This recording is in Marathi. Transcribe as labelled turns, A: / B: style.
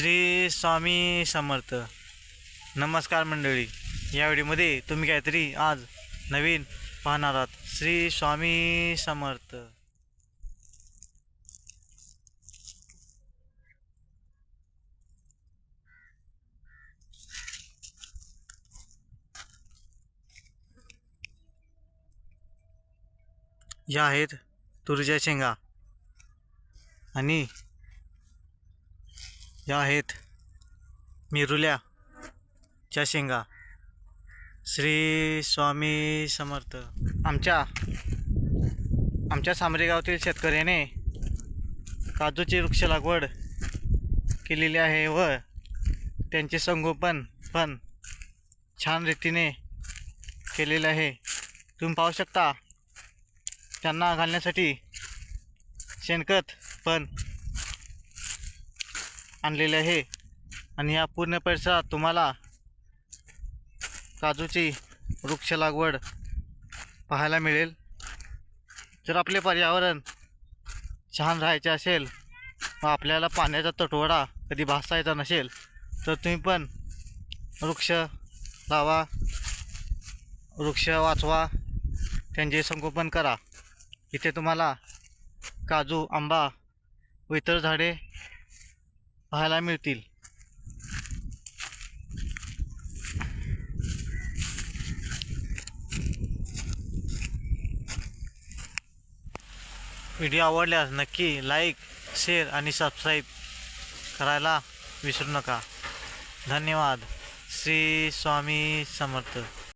A: श्री स्वामी समर्थ. नमस्कार मंडळी. या व्हिडिओमध्ये तुम्ही काहीतरी आज नवीन पाहणार आहात. श्री स्वामी समर्थ. या आहेत तुरीच्या शेंगा आणि या आहेत मिरुल्याच्या शेंगा. श्री स्वामी समर्थ. आमच्या आमच्या सामरेगावतील शेतकऱ्याने काजूची वृक्ष लागवड केलेली आहे व त्यांचे संगोपन पण छान रीतीने केलेले आहे. तुम्ही पाहू शकता त्यांना घालण्यासाठी शेणखत पण आणलेले आहे. आणि या पूर्ण परिसरात तुम्हाला काजूची वृक्ष लागवड पाहायला मिळेल. जर आपले पर्यावरण छान राहायचे असेल व आपल्याला पाण्याचा तटवडा कधी भासायचा नसेल तर तुम्ही पण वृक्ष लावा वृक्ष वाचवा त्यांचे संगोपन करा. इथे तुम्हाला काजू आंबा व इतर झाडे पाहायला मिळतील. व्हिडिओ आवडल्यास नक्की लाईक शेअर आणि सबस्क्राईब करायला विसरू नका. धन्यवाद. श्री स्वामी समर्थ.